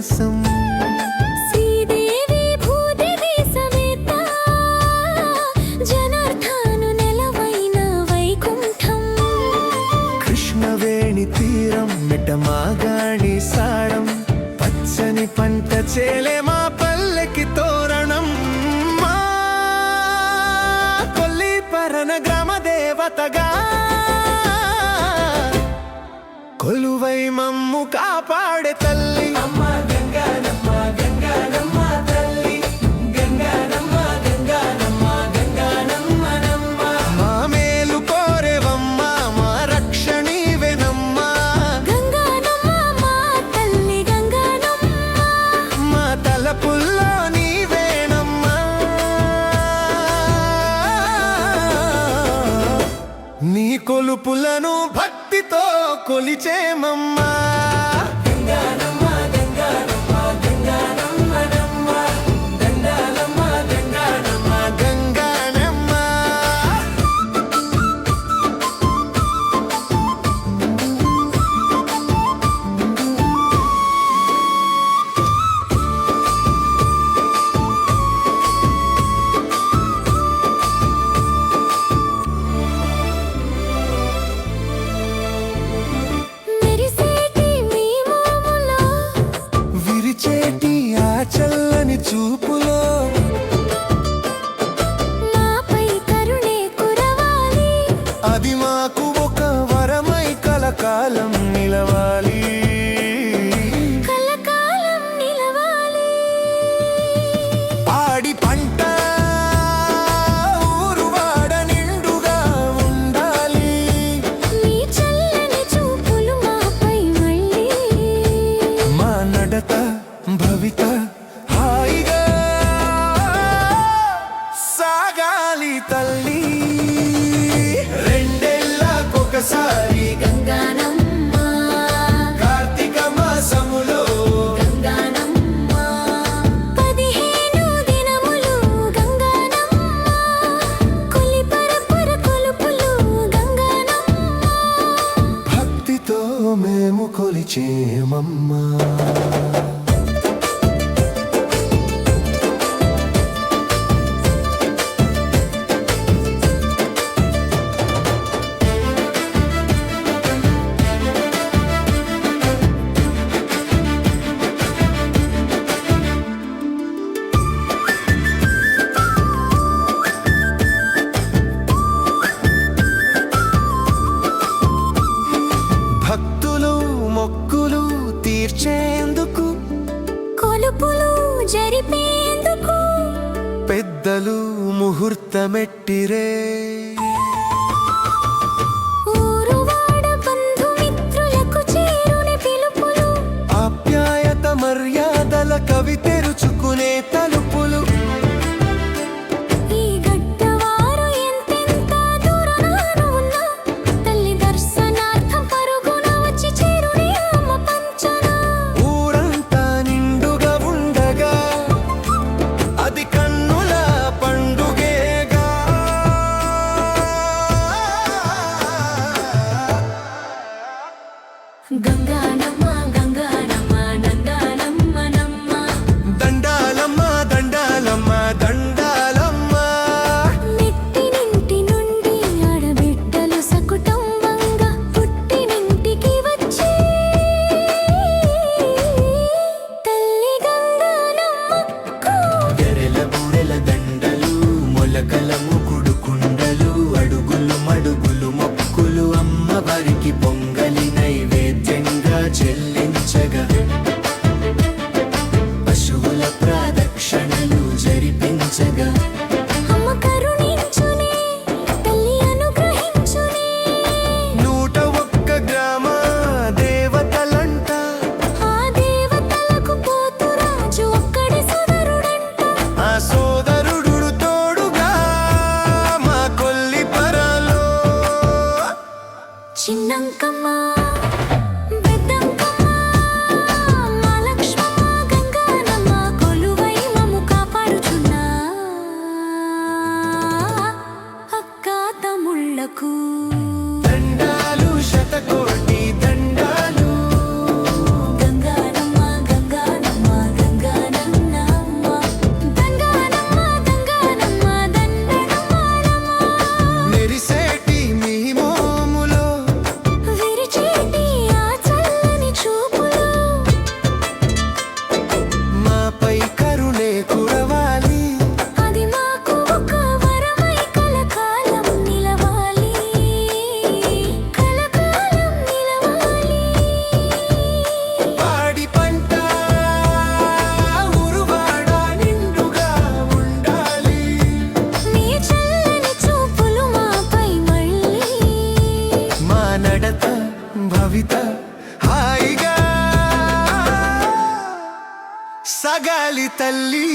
విలాసం మిటమాగాణి సాడం పచ్చని పంట చేలే మా పల్లెకి తోరణం. కొల్లిపరణ గ్రామ దేవతగా. కొలువై మమ్ము కాపాడే తల్లి. అమ్మ కొలుపులను భక్తితో కొలిచేమమ్మా. చూపులో. నాపై కరుణే కురవాలి. అది మాకు ఒక వరమై కలకాలం నిలవాలి. కలకాలం నిలవాలి. పాడి పంట ఊరువాడ నిండుగా ఉండాలి. చూపులు మాపై మళ్ళీ. మా నడత భవిత తల్లి రెండేళ్ళకొకసారి గంగానమ్మ. కార్తీక భక్తితో మేము కొలిచేమమ్మా. முகூர்த்தமெட்டிரே ng kamay. కవిత హాయిగా సగాలి తల్లి.